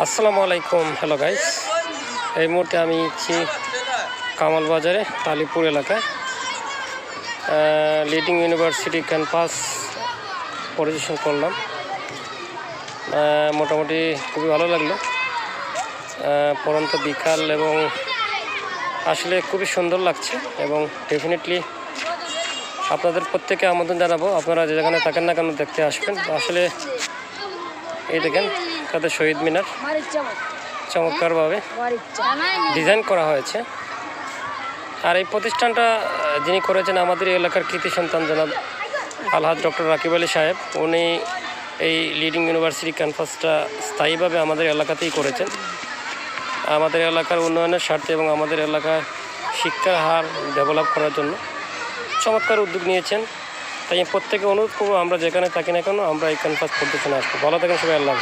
আসসালামু আলাইকুম, hello guys এই মুহূর্তে আমি আছি কামাল বাজারে তালিপুর এলাকায়। লিডিং ইউনিভার্সিটি ক্যাম্পাস পরিদর্শন করলাম। মোটামুটি খুবই ভালো লাগল। পরন্ত বিকাল এবং আসলে খুবই সুন্দর লাগছে এবং ডেফিনেটলি আপনাদের প্রত্যেকে আমন্ত্রণ জানাব। আপনারা যে যেখানে থাকেন না কেন দেখতে আসবেন। আসলে এই দেখেন তাদের শহীদ মিনার? চমৎকারভাবে ডিজাইন করা হয়েছে। আর এই প্রতিষ্ঠানটা যিনি করেছেন আমাদের এলাকার কৃতি সন্তান জনাব আলহাজ ডক্টর রাকিব আলী সাহেব উনি এই লিডিং ইউনিভার্সিটি ক্যাম্পাসটা স্থায়ীভাবে আমাদের এলাকাতেই করেছেন। আমাদের এলাকার উন্নয়নের স্বার্থে এবং আমাদের এলাকার শিক্ষার হার ডেভেলপ করার জন্য চমৎকার উদ্যোগ নিয়েছেন। তাই প্রত্যেকে অনুরোধ করব আমরা যেখানে থাকি না কেন আমরা এই ক্যাম্পাস প্রতিষ্ঠানে আসব। ভালো থাকেন সবাই আল্লাহ।